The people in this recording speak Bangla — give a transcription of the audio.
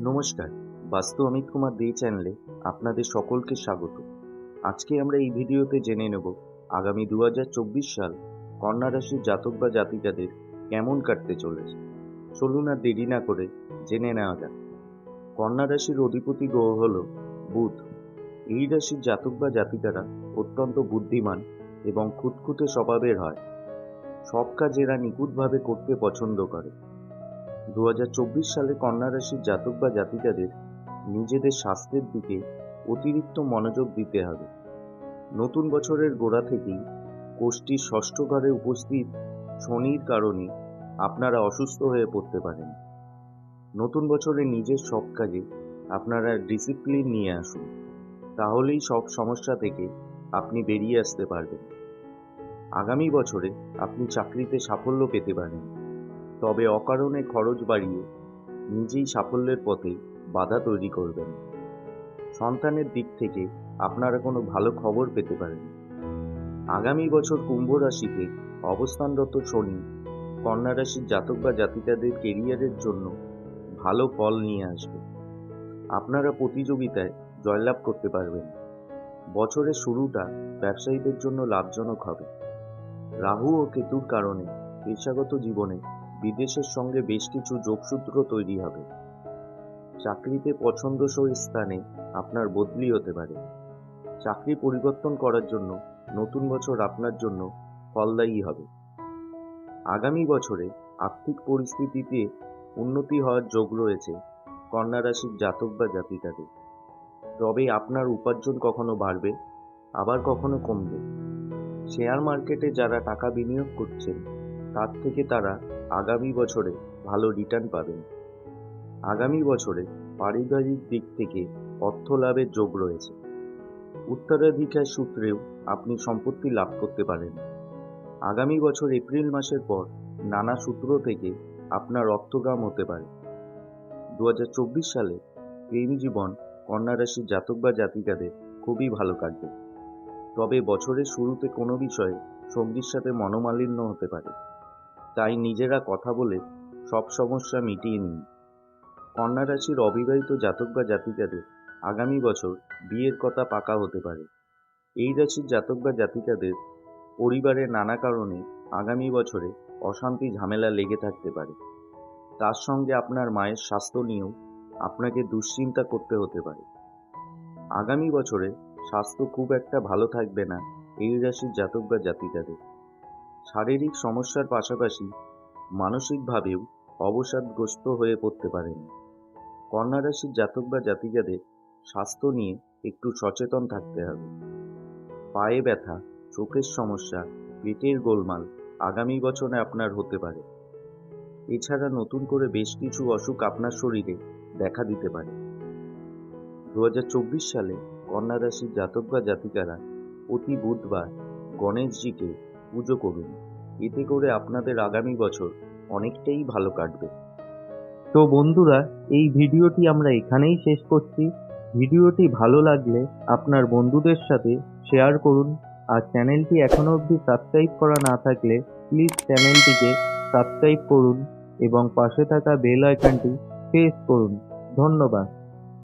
নমস্কার। বাস্তু অমিত কুমার দে চ্যানেলে আপনাদের সকলকে স্বাগত। আজকে আমরা এই ভিডিওতে জেনে নেব আগামী দু হাজার চব্বিশ সাল কন্যা রাশির জাতক বা জাতিকাদের কেমন কাটতে চলেছে। চলুন আর দেরি না করে জেনে নেওয়া যাক। কন্যা রাশির অধিপতি গ্রহ হল বুধ। এই রাশির জাতক বা জাতিকারা অত্যন্ত বুদ্ধিমান এবং খুঁতখুঁতে স্বভাবের হয়। সব কাজ এরা নিখুঁতভাবে করতে পছন্দ করে। দু হাজার চব্বিশ সালে কন্যা রাশির জাতক বা জাতিকাদের নিজেদের স্বাস্থ্যের দিকে অতিরিক্ত মনোযোগ দিতে হবে। নতুন বছরের গোড়া থেকেই কোষ্ঠীর ষষ্ঠ ঘরে উপস্থিত শনির কারণে আপনারা অসুস্থ হয়ে পড়তে পারেন। নতুন বছরে নিজের সব কাজে আপনারা ডিসিপ্লিন নিয়ে আসুন, তাহলেই সব সমস্যা থেকে আপনি বেরিয়ে আসতে পারবেন। আগামী বছরে আপনি চাকরিতে সাফল্য পেতে পারেন। তবে অকারণে খরচ বাড়িয়ে নিজেই সাফল্যের পথে বাধা তৈরি করবেন। সন্তানের দিক থেকে আপনারা কোনো ভালো খবর পেতে পারেন। আগামী বছর কুম্ভ রাশিতে অবস্থানরত শনি কন্যা রাশির জাতক বা জাতিকাদের কেরিয়ারের জন্য ভালো ফল নিয়ে আসবে। আপনারা প্রতিযোগিতায় জয়লাভ করতে পারবেন। বছরের শুরুটা ব্যবসায়ীদের জন্য লাভজনক হবে। রাহু ও কেতুর কারণে পেশাগত জীবনে বিদেশের সঙ্গে বেশ কিছু যোগসূত্র তৈরি হবে। চাকরিতে পছন্দসই স্থানে আপনার বদলি হতে পারে। চাকরি পরিবর্তন করার জন্য নতুন বছর আপনার জন্য ফলদায়ী হবে। আগামী বছরে আর্থিক পরিস্থিতিতে উন্নতি হওয়ার যোগ রয়েছে কন্যা রাশির জাতক বা জাতিকাদের। তবে আপনার উপার্জন কখনো বাড়বে, আবার কখনো কমবে। শেয়ার মার্কেটে যারা টাকা বিনিয়োগ করছেন তার থেকে তারা আগামী বছরে ভালো রিটার্ন পাবেন। আগামী বছরে পারিবারিক দিক থেকে অর্থ লাভের যোগ রয়েছে। উত্তরাধিকার সূত্রেও আপনি সম্পত্তি লাভ করতে পারেন। আগামী বছর এপ্রিল মাসের পর নানা সূত্র থেকে আপনার অর্থগাম হতে পারে। দু হাজার চব্বিশ সালে প্রেম জীবন, কন্যা রাশির জাতক বা জাতিকাদের খুবই ভালো কাটবে। তবে বছরের শুরুতে কোনো বিষয়ে সঙ্গীর সাথে মনোমালিন্য হতে পারে। তাই নিজেরা কথা বলে সব সমস্যা মিটিয়ে নিন। কন্যা রাশির অবিবাহিত জাতক বা জাতিকাদের আগামী বছর বিয়ের কথা পাকা হতে পারে। এই রাশির জাতক বা জাতিকাদের পরিবারের নানা কারণে আগামী বছরে অশান্তি, ঝামেলা লেগে থাকতে পারে। তার সঙ্গে আপনার মায়ের স্বাস্থ্য নিয়েও আপনাকে দুশ্চিন্তা করতে হতে পারে। আগামী বছরে স্বাস্থ্য খুব একটা ভালো থাকবে না এই রাশির জাতক বা জাতিকাদের। শারীরিক সমস্যার পাশাপাশি মানসিকভাবেও অবসাদগ্রস্ত হয়ে পড়তে পারেন। কন্যা রাশির জাতক বা জাতিকাদের স্বাস্থ্য নিয়ে একটু সচেতন থাকতে হবে। পায়ে ব্যথা, চোখের সমস্যা, পেটের গোলমাল আগামী বছরে আপনার হতে পারে। এছাড়া নতুন করে বেশ কিছু অসুখ আপনার শরীরে দেখা দিতে পারে। দু হাজার চব্বিশ সালে কন্যা রাশির জাতক বা জাতিকারা প্রতি বুধবার গণেশজিকে পুজো করুন। এতে করে আপনাদের আগামী বছর অনেকটাই ভালো কাটবে। তো বন্ধুরা, এই ভিডিওটি আমরা এখানেই শেষ করছি। ভিডিওটি ভালো লাগলে আপনার বন্ধুদের সাথে শেয়ার করুন। আর চ্যানেলটি এখনও অবধি সাবস্ক্রাইব করা না থাকলে প্লিজ চ্যানেলটিকে সাবস্ক্রাইব করুন এবং পাশে থাকা বেল আইকনটি প্রেস করুন। ধন্যবাদ।